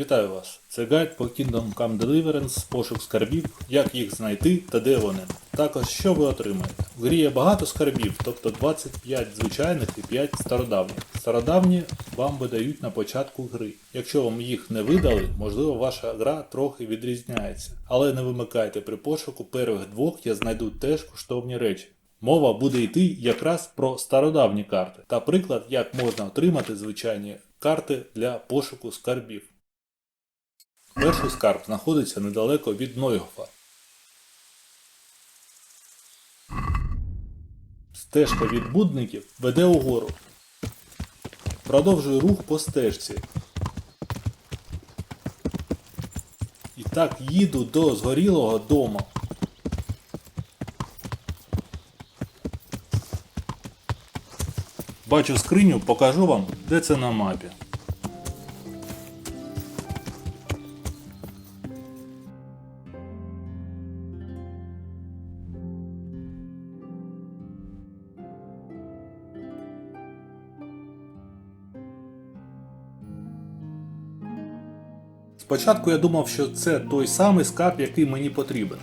Вітаю вас! Це гайд по Kingdom Come Deliverance, пошук скарбів, як їх знайти та де вони. Також що ви отримаєте. В грі є багато скарбів, тобто 25 звичайних і 5 стародавніх. Стародавні вам видають на початку гри. Якщо вам їх не видали, можливо ваша гра трохи відрізняється. Але не вимикайте при пошуку первих двох я знайду теж коштовні речі. Мова буде йти якраз про стародавні карти та приклад, як можна отримати звичайні карти для пошуку скарбів. Перший скарб знаходиться недалеко від Нойгофа. Стежка від будників веде угору. Продовжую рух по стежці. І так їду до згорілого дому. Бачу скриню, покажу вам, де це на мапі. Спочатку я думав, що це той самий скарб, який мені потрібен.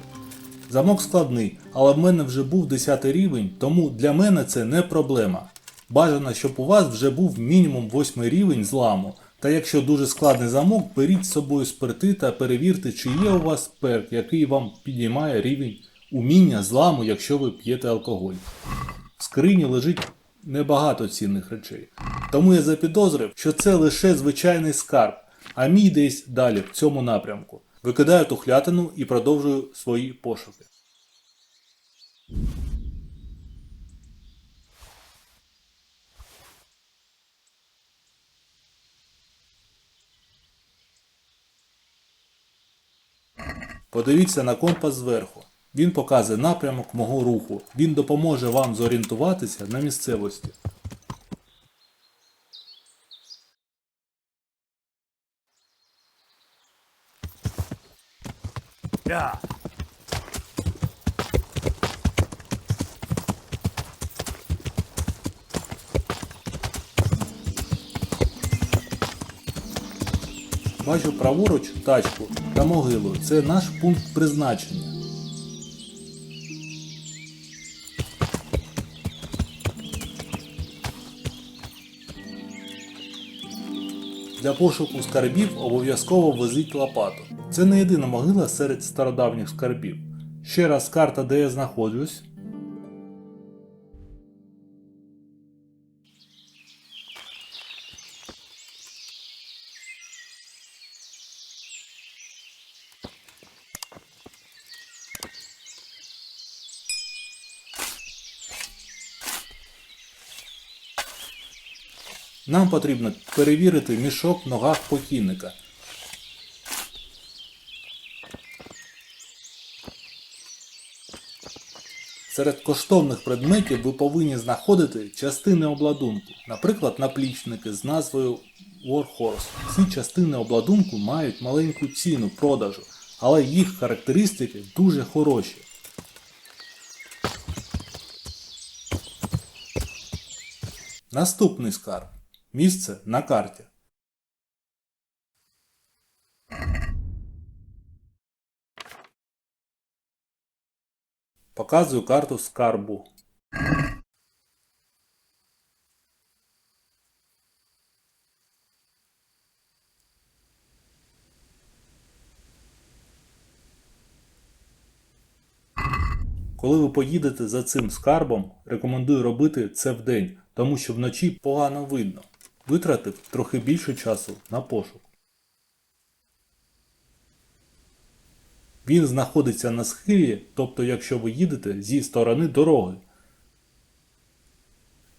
Замок складний, але в мене вже був 10 рівень, тому для мене це не проблема. Бажано, щоб у вас вже був мінімум 8 рівень зламу. Та якщо дуже складний замок, беріть з собою спирти та перевірте, чи є у вас перк, який вам підіймає рівень уміння зламу, якщо ви п'єте алкоголь. В скрині лежить небагато цінних речей. Тому я запідозрив, що це лише звичайний скарб, а мій десь далі в цьому напрямку. Викидаю тухлятину і продовжую свої пошуки. Подивіться на компас зверху. Він показує напрямок мого руху. Він допоможе вам зорієнтуватися на місцевості. Yeah. Бачу праворуч тачку та могилу. Це наш пункт призначення. Для пошуку скарбів обов'язково везіть лопату. Це не єдина могила серед стародавніх скарбів. Ще раз карта, де я знаходжусь. Нам потрібно перевірити мішок в ногах покійника. Серед коштовних предметів ви повинні знаходити частини обладунку, наприклад, наплічники з назвою Warhorse. Ці частини обладунку мають маленьку ціну продажу, але їх характеристики дуже хороші. Наступний скарб. Місце на карті. Показую карту скарбу. Коли ви поїдете за цим скарбом, рекомендую робити це вдень, тому що вночі погано видно. Витратив трохи більше часу на пошук. Він знаходиться на схилі, тобто якщо ви їдете зі сторони дороги.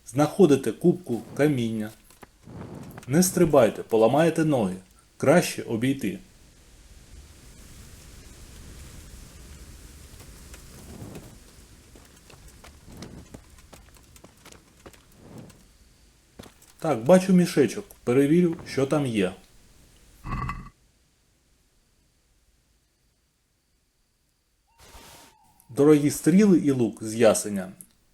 Знаходите кубку каміння. Не стрибайте, поламаєте ноги. Краще обійти. Так, бачу мішечок. Перевірю, що там є. Дорогі стріли і лук з ясеня.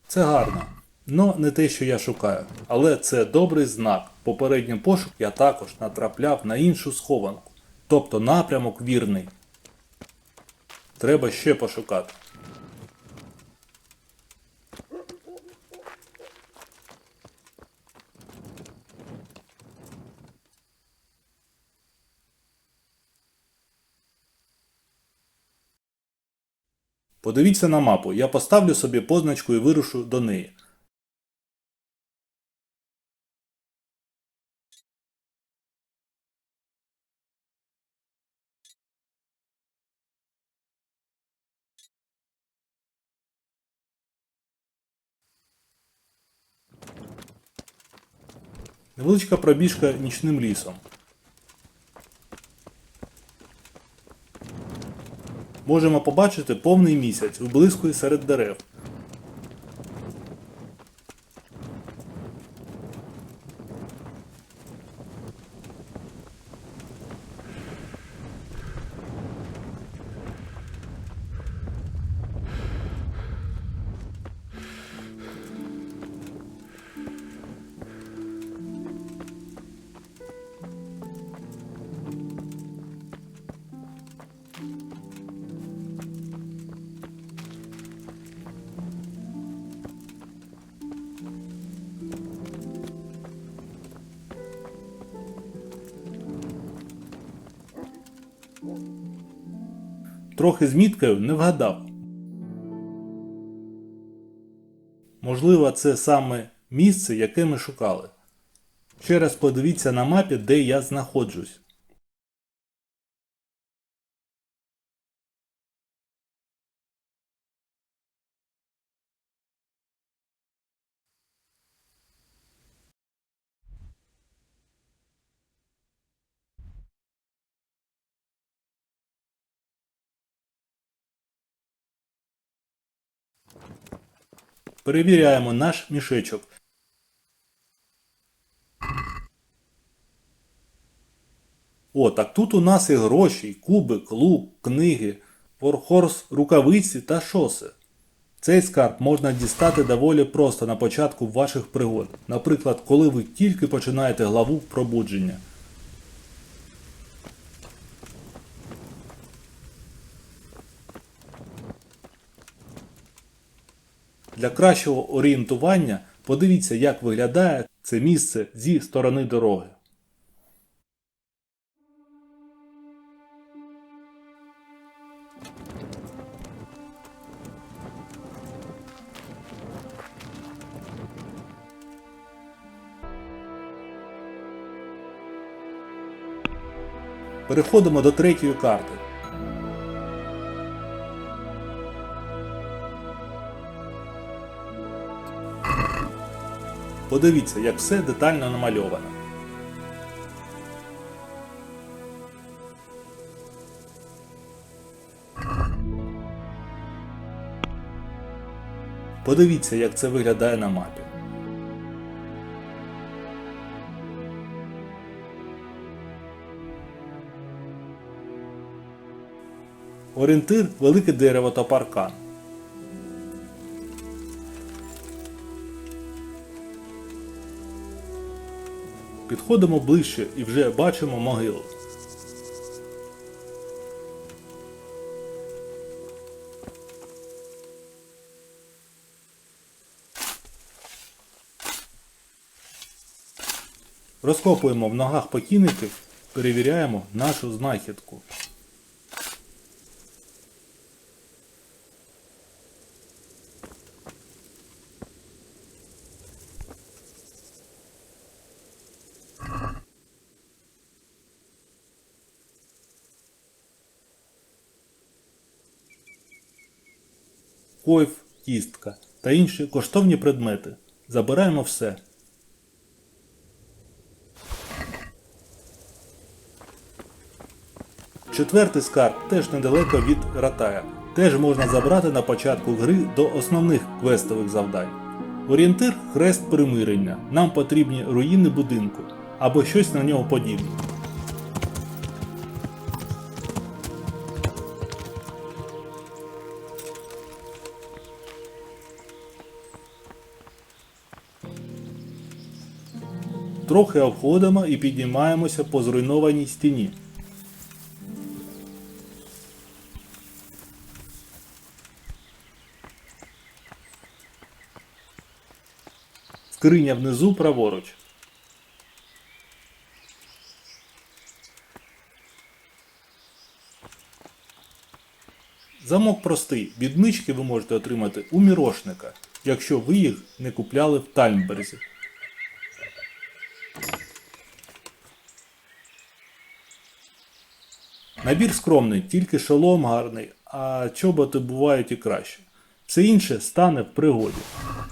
Це гарно. Но не те, що я шукаю. Але це добрий знак. Попереднім пошук я також натрапляв на іншу схованку. Тобто напрямок вірний. Треба ще пошукати. Подивіться на мапу, я поставлю собі позначку і вирушу до неї. Невеличка пробіжка нічним лісом. Можемо побачити повний місяць виблискує серед дерев. Трохи з міткою не вгадав. Можливо, це саме місце, яке ми шукали. Ще раз подивіться на мапі, де я знаходжусь. Перевіряємо наш мішечок. О, так тут у нас і гроші, і кубик, лук, книги, форхорс, рукавиці та шоси. Цей скарб можна дістати доволі просто на початку ваших пригод, наприклад, коли ви тільки починаєте главу пробудження. Для кращого орієнтування подивіться, як виглядає це місце зі сторони дороги. Переходимо до третьої карти. Подивіться, як все детально намальовано. Подивіться, як це виглядає на мапі. Орієнтир велике дерево та паркан. Підходимо ближче і вже бачимо могилу. Розкопуємо в ногах покійників, перевіряємо нашу знахідку. Койф, кістка та інші коштовні предмети. Забираємо все. Четвертий скарб теж недалеко від Ратая. Теж можна забрати на початку гри до основних квестових завдань. Орієнтир хрест примирення. Нам потрібні руїни будинку або щось на нього подібне. Трохи обходимо і піднімаємося по зруйнованій стіні. Скриня внизу праворуч. Замок простий. Відмички ви можете отримати у мірошника, якщо ви їх не купляли в Таймберзі. Набір скромний, тільки шолом гарний, а чоботи бувають і краще. Все інше стане в пригоді.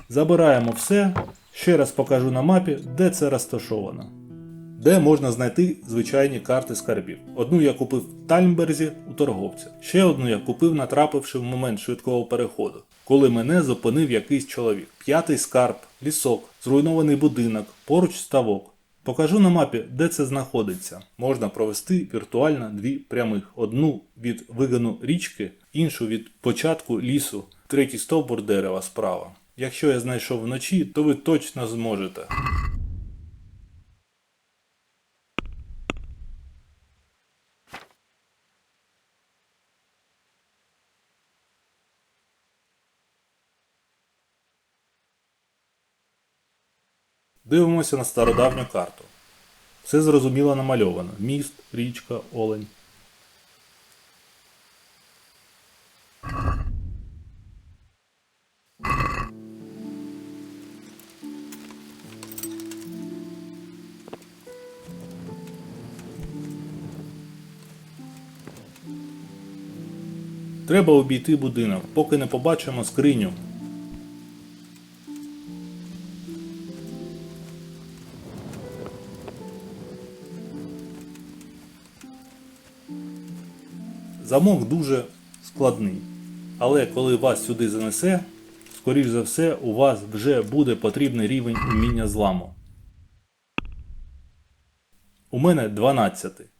Забираємо все. Ще раз покажу на мапі, де це розташовано. Де можна знайти звичайні карти скарбів. Одну я купив в Тальмберзі у торговця. Ще одну я купив, натрапивши в момент швидкого переходу, коли мене зупинив якийсь чоловік. П'ятий скарб, лісок, зруйнований будинок, поруч ставок. Покажу на мапі, де це знаходиться. Можна провести віртуально дві прямих: одну від вигану річки, іншу від початку лісу, третій стовбур дерева справа. Якщо я знайшов вночі, то ви точно зможете. Дивимося на стародавню карту. Все зрозуміло намальовано. Міст, річка, олень. Треба обійти будинок, поки не побачимо скриню. Замок дуже складний. Але коли вас сюди занесе, скоріш за все, у вас вже буде потрібний рівень уміння зламу. У мене 12.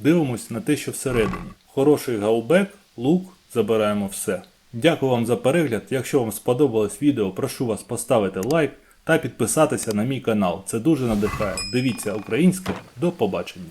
Дивимось на те, що всередині. Хороший гаубек, лук, забираємо все. Дякую вам за перегляд. Якщо вам сподобалось відео, прошу вас поставити лайк та підписатися на мій канал. Це дуже надихає. Дивіться українське. До побачення.